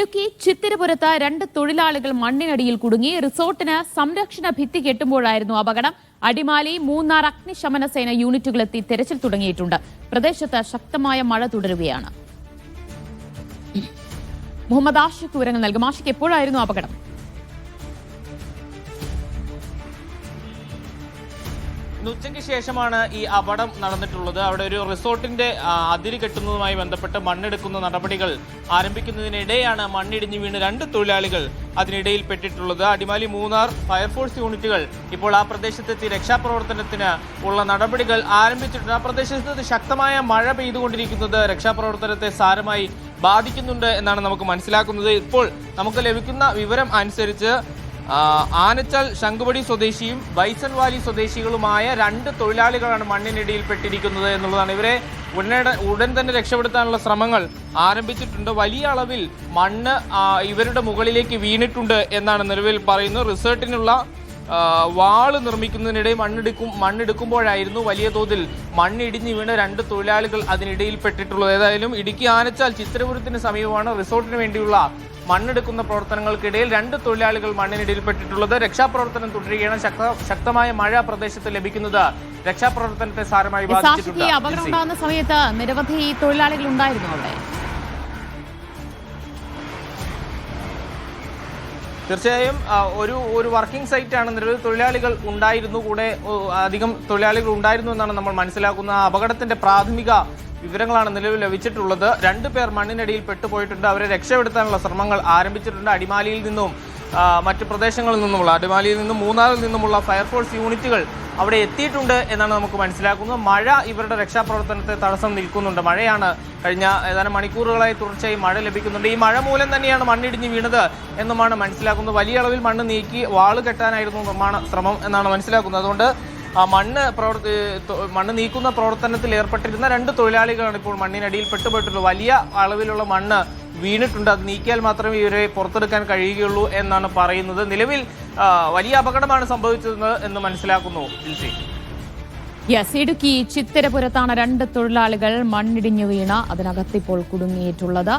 ഇടുക്കി ചിത്തിരപുരത്ത് രണ്ട് തൊഴിലാളികൾ മണ്ണിനടിയിൽ കുടുങ്ങി. റിസോർട്ടിന് സംരക്ഷണ ഭിത്തി കെട്ടുമ്പോഴായിരുന്നു അപകടം. അടിമാലി മൂന്നാർ അഗ്നിശമന സേന യൂണിറ്റുകളെത്തി തെരച്ചിൽ തുടങ്ങിയിട്ടുണ്ട്. പ്രദേശത്ത് ശക്തമായ മഴ തുടരുകയാണ്. മുഹമ്മദ് ആഷിഖ് വിവരങ്ങൾ നൽകും. ആഷിഖ് എപ്പോഴായിരുന്നു അപകടം? ഉച്ചയ്ക്ക് ശേഷമാണ് ഈ അപകടം നടന്നിട്ടുള്ളത്. അവിടെ ഒരു റിസോർട്ടിന്റെ അതിര് കെട്ടുന്നതുമായി ബന്ധപ്പെട്ട് മണ്ണെടുക്കുന്ന നടപടികൾ ആരംഭിക്കുന്നതിനിടെയാണ് മണ്ണിടിഞ്ഞു വീണ് രണ്ട് തൊഴിലാളികൾ അതിനിടയിൽ പെട്ടിട്ടുള്ളത്. അടിമാലി മൂന്നാർ ഫയർഫോഴ്സ് യൂണിറ്റുകൾ ഇപ്പോൾ ആ പ്രദേശത്തെത്തി രക്ഷാപ്രവർത്തനത്തിന് ഉള്ള നടപടികൾ ആരംഭിച്ചിട്ടുണ്ട്. ആ പ്രദേശത്ത് ശക്തമായ മഴ പെയ്തുകൊണ്ടിരിക്കുന്നത് രക്ഷാപ്രവർത്തനത്തെ സാരമായി ബാധിക്കുന്നുണ്ട് എന്നാണ് നമുക്ക് മനസ്സിലാക്കുന്നത്. ഇപ്പോൾ നമുക്ക് ലഭിക്കുന്ന വിവരം അനുസരിച്ച് ആനച്ചാൽ ശംഖുപടി സ്വദേശിയും ബൈസൺ വാലി സ്വദേശികളുമായ രണ്ട് തൊഴിലാളികളാണ് മണ്ണിനിടയിൽ പെട്ടിരിക്കുന്നത് എന്നുള്ളതാണ്. ഇവരെ ഉടനെ ഉടൻ തന്നെ രക്ഷപ്പെടുത്താനുള്ള ശ്രമങ്ങൾ ആരംഭിച്ചിട്ടുണ്ട്. വലിയ അളവിൽ മണ്ണ് ഇവരുടെ മുകളിലേക്ക് വീണിട്ടുണ്ട് എന്നാണ് നിലവിൽ പറയുന്നത്. റിസർട്ടിനുള്ള വാൾ നിർമ്മിക്കുന്നതിനിടെ മണ്ണെടുക്കും മണ്ണെടുക്കുമ്പോഴായിരുന്നു വലിയ തോതിൽ മണ്ണിടിഞ്ഞ് വീണ് രണ്ട് തൊഴിലാളികൾ അതിനിടയിൽപ്പെട്ടിട്ടുള്ളത്. ഏതായാലും ഇടുക്കി ആനച്ചാൽ ചിത്രപുരത്തിന് സമീപമാണ്. റിസോർട്ടിന് വേണ്ടിയുള്ള മണ്ണെടുക്കുന്ന പ്രവർത്തനങ്ങൾക്കിടയിൽ രണ്ട് തൊഴിലാളികൾ മണ്ണിനിടയിൽപ്പെട്ടിട്ടുള്ളത്. രക്ഷാപ്രവർത്തനം തുടരുകയാണ്. ശക്ത ശക്തമായ മഴ പ്രദേശത്ത് ലഭിക്കുന്നത് രക്ഷാപ്രവർത്തനത്തെ സാരമായി ബാധിച്ചിട്ടുണ്ട്. അപകടം. ഉണ്ടാകുന്ന സമയത്ത് നിരവധി തൊഴിലാളികൾ ഉണ്ടായിരുന്നു അവിടെ. തീർച്ചയായും ഒരു ഒരു വർക്കിംഗ് സൈറ്റ് ആണ് നിരവധി തൊഴിലാളികൾ ഉണ്ടായിരുന്നു. കൂടെ അധികം തൊഴിലാളികൾ ഉണ്ടായിരുന്നു എന്നാണ് നമ്മൾ മനസ്സിലാക്കുന്ന അപകടത്തിന്റെ പ്രാഥമിക വിവരങ്ങളാണ് നിലവിൽ ലഭിച്ചിട്ടുള്ളത്. രണ്ടു പേർ മണ്ണിനടിയിൽ പെട്ടുപോയിട്ടുണ്ട്. അവരെ രക്ഷപ്പെടുത്താനുള്ള ശ്രമങ്ങൾ ആരംഭിച്ചിട്ടുണ്ട്. അടിമാലിയിൽ നിന്നും മറ്റു പ്രദേശങ്ങളിൽ നിന്നുമുള്ള അടിമാലിയിൽ നിന്നും മൂന്നാറിൽ നിന്നുമുള്ള ഫയർഫോഴ്സ് യൂണിറ്റുകൾ അവിടെ എത്തിയിട്ടുണ്ട് എന്നാണ് നമുക്ക് മനസ്സിലാക്കുന്നത്. മഴ ഇവരുടെ രക്ഷാപ്രവർത്തനത്തെ തടസ്സം നിൽക്കുന്നുണ്ട്. മഴയാണ് കഴിഞ്ഞ ഏതാനും മണിക്കൂറുകളായി തുടർച്ചയായി മഴ ലഭിക്കുന്നുണ്ട്. ഈ മഴ മൂലം തന്നെയാണ് മണ്ണിടിഞ്ഞ് വീണത് എന്നുമാണ് മനസ്സിലാക്കുന്നത്. വലിയ അളവിൽ മണ്ണ് നീക്കി വാൾ കെട്ടാനായിരുന്നു നിർമ്മാണ ശ്രമം എന്നാണ് മനസ്സിലാക്കുന്നത്. അതുകൊണ്ട് മണ്ണ് പ്രവർത്തി മണ്ണ് നീക്കുന്ന പ്രവർത്തനത്തിൽ ഏർപ്പെട്ടിരുന്ന രണ്ട് തൊഴിലാളികളാണ് ഇപ്പോൾ മണ്ണിനടിയിൽ പെട്ടുപോയിട്ടുള്ളത്. വലിയ അളവിലുള്ള മണ്ണ് വീണിട്ടുണ്ട്. അത് നീക്കിയാൽ മാത്രമേ ഇവരെ പുറത്തെടുക്കാൻ കഴിയുകയുള്ളൂ എന്നാണ് പറയുന്നത്. നിലവിൽ വലിയ അപകടമാണ് സംഭവിച്ചത് എന്ന് മനസ്സിലാക്കുന്നു. യെസ് ഇടുക്കി ചിത്തിരപുരത്താണ് രണ്ട് തൊഴിലാളികൾ മണ്ണിടിഞ്ഞു വീണ. അതിനകത്തിപ്പോൾ കുടുങ്ങിയിട്ടുള്ളത്.